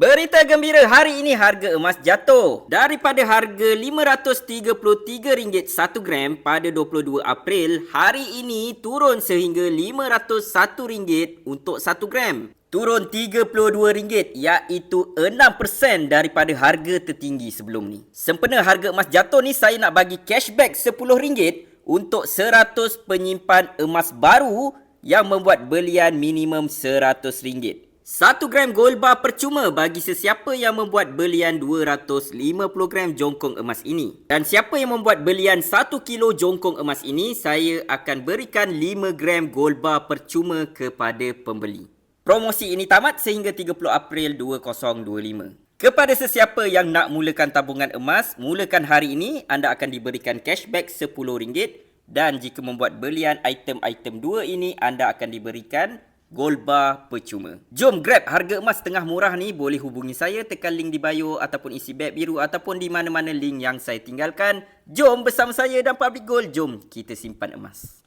Berita gembira hari ini harga emas jatuh daripada harga RM533 1 gram pada 22 April hari ini turun sehingga RM501 untuk 1 gram. Turun RM32 iaitu 6% daripada harga tertinggi sebelum ni. Sempena harga emas jatuh ni saya nak bagi cashback RM10 untuk 100 penyimpan emas baru yang membuat belian minimum RM100. 1 gram gold bar percuma bagi sesiapa yang membuat belian 250 gram jongkong emas ini. Dan siapa yang membuat belian 1 kilo jongkong emas ini, saya akan berikan 5 gram gold bar percuma kepada pembeli. Promosi ini tamat sehingga 30 April 2025. Kepada sesiapa yang nak mulakan tabungan emas, mulakan hari ini anda akan diberikan cashback RM10 dan jika membuat belian item-item 2 ini anda akan diberikan gold bar percuma. Jom grab harga emas tengah murah ni boleh hubungi saya tekan link di bio ataupun isi beg biru ataupun di mana-mana link yang saya tinggalkan. Jom bersama saya dan Public Gold. Jom kita simpan emas.